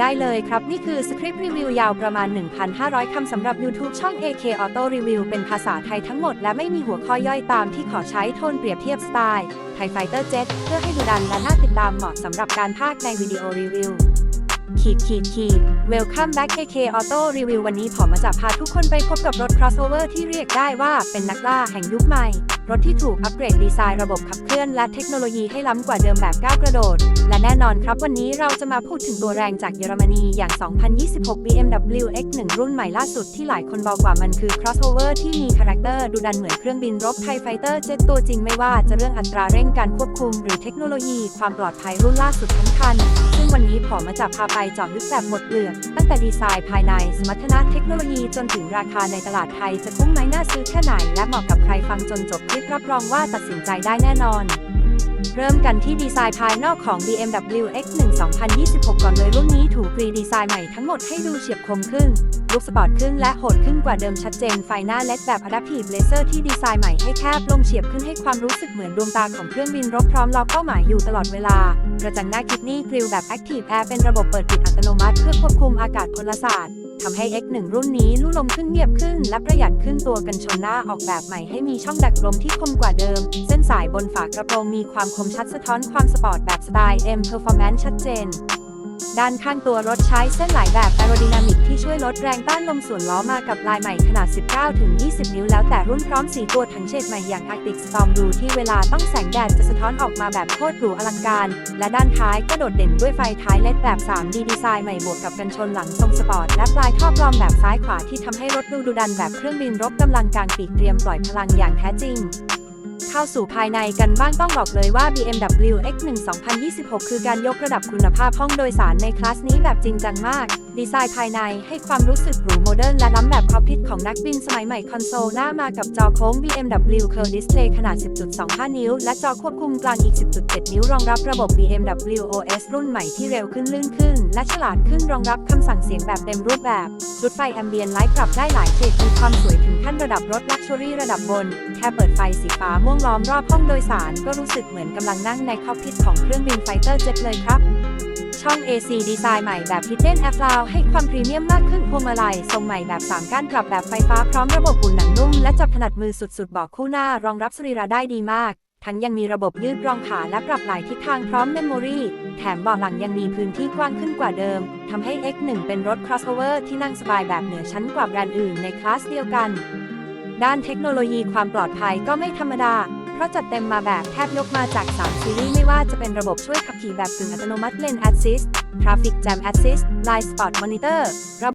ได้เลยครับ นี่คือสคริปต์รีวิวยาวประมาณ 1,500 คำสำหรับ YouTube ช่อง AK Auto Review เป็นภาษาไทยทั้งหมด และไม่มีหัวข้อย่อยตามที่ขอใช้โทนเปรียบเทียบสไตล์ไทยไฟเตอร์เจ็ตเพื่อให้ดูดันและน่าติดตามเหมาะสำหรับการพากในวิดีโอรีวิวขีดขีดขีด Welcome back KK Auto Review วันนี้ผมมาจะพาทุกคนไปพบกับรถ crossover ที่เรียกได้ว่าเป็นนักล่าแห่งยุคใหม่ รถที่ถูกอัปเกรดดีไซน์ระบบขับเคลื่อนและเทคโนโลยีให้ล้ำกว่าเดิมแบบก้าวกระโดด และแน่นอนครับวันนี้เราจะมาพูดถึงตัวแรงจากเยอรมนีอย่าง 2026 BMW X1 รุ่นใหม่ล่าสุดที่หลายคนบอกว่ามันคือ crossover ที่มีคาแรคเตอร์ดูดันเหมือนเครื่องบินรบไทยไฟเตอร์เจ็ตตัวจริงไม่ว่าจะเรื่องอัตราเร่งการควบคุม หรือเทคโนโลยีความปลอดภัยรุ่นล่าสุดทั้งคัน ซึ่งวันนี้ผมมาจะพาไปจาะลึกแบบหมดเปลือกตั้งแต่ดีไซน์ภายในสมรรถนะเทคโนโลยีจนถึงราคาในตลาดไทยจะคุ้มไหมน่าซื้อแค่ไหนและเหมาะกับใครฟังจนจบคลิรับรองว่าตัดสินใจได้แน่นอน เริ่มกันที่ดีไซน์ภายนอกของ BMW X1 2026 ก่อนเลยรุ่นนี้ถูกรีดีไซน์ใหม่ทั้งหมดให้ดูเฉียบคมขึ้น ลุคสปอร์ตขึ้นและโหดขึ้นกว่าเดิมชัดเจน ไฟหน้า LED แบบ Adaptive Laser ที่ดีไซน์ใหม่ให้แคบลงเฉียบขึ้นให้ความรู้สึกเหมือนดวงตาของเครื่องบินรบพร้อมล็อกเป้าหมายอยู่ตลอดเวลากระจังหน้าคิดนี่กริลแบบ Active Air เป็นระบบเปิดปิดอัตโนมัติ เพื่อควบคุมอากาศพลศาสตร์ ทำให้ X1 รุ่นนี้ลู่ลมขึ้นเงียบขึ้น และประหยัดขึ้นตัวกันชนหน้าออกแบบใหม่ให้มีช่องดักลมที่คมกว่าเดิม เส้นสายบนฝากระโปรงมีความคมชัดสะท้อนความสปอร์ตแบบสไตล์ M Performance ชัดเจน ด้านข้างตัวรถใช้เส้นหลายแบบแอโร d y นามิกที่ช่วยลดแรงต้านลมส่วนล้อมากับลายใหม่ขนาด 19-20 นิ้วแล้วแต่รุ่นพร้อมสีตัวถังเฉดใหม่อย่าง Arctic Storm ดูที่เวลาต้องแสงแดดจะสะท้อนออกมาแบบโคตรหรูอลังการ และด้านท้ายก็โดดเด่นด้วยไฟท้ายเลดแบบ 3D ดีไซน์ใหม่บวกกับกันชนหลังทรงสปอร์ตและปลายท่อปลอมแบบซ้ายขวาที่ทำให้รถดูดุดันแบบเครื่องบินรบกำลังกลางปีกเตรียมปล่อยพลังอย่างแท้จริง เข้าสู่ภายในกันบ้างต้องบอกเลยว่า BMW X1 2026 คือการยกระดับคุณภาพห้องโดยสารในคลาสนี้แบบจริงจังมาก ดีไซน์ภายในให้ความรู้สึกหรูโมเดิร์นและล้ำแบบคอพิทของนักบินสมัยใหม่คอนโซลหน้ามากับจอโค้ง BMW Curve Display ขนาด 10.25 นิ้ว และจอควบคุมกลางอีก 10.7 นิ้ว รองรับระบบ BMW OS รุ่นใหม่ที่เร็วขึ้นลื่นขึ้น และฉลาดขึ้นรองรับคำสั่งเสียงแบบเต็มรูปแบบชุดไฟแอมเบียนไลท์ปรับได้หลายเฉดมีความสวยถึงขั้นระดับรถลักชัวรี่ระดับบน แค่เปิดไฟสีฟ้าม่วงล้อมรอบห้องโดยสารก็รู้สึกเหมือนกำลังนั่งในคอกพิทของเครื่องบินไฟเตอร์เจ็ตเลยครับ ช่อง AC ดีไซน์ใหม่แบบ Hidden a i r f l o w ให้ความพรีเมียมมากขึ้นพวงมาลัยทรงใหม่แบบ 3ก้านกลับแบบไฟฟ้าพร้อมระบบอุ่นหนังนุ่มและจับถนัดมือสุดๆบอกคู่หน้ารองรับสรีระได้ดีมากทั้งยังมีระบบยืดรองขาและปรับหลายทิศทางพร้อมเมมโมรีแถมเบาะหลังยังมีพื้นที่กว้างขึ้นกว่าเดิม ทำให้ X1 เป็นรถ crossover ที่นั่งสบายแบบเหนือชั้นกว่าแบรนด์อื่นในคลาสเดียวกัน ด้านเทคโนโลยีความปลอดภัยก็ไม่ธรรมดา เพราะจัดเต็มมาแบบแทบยกมาจาก 3 ซีรีส์ไม่ว่าจะเป็นระบบช่วยขับขี่แบบกึ่งอัตโนมัติ Lane Assist Traffic Jam Assist Line Spot Monitor ระ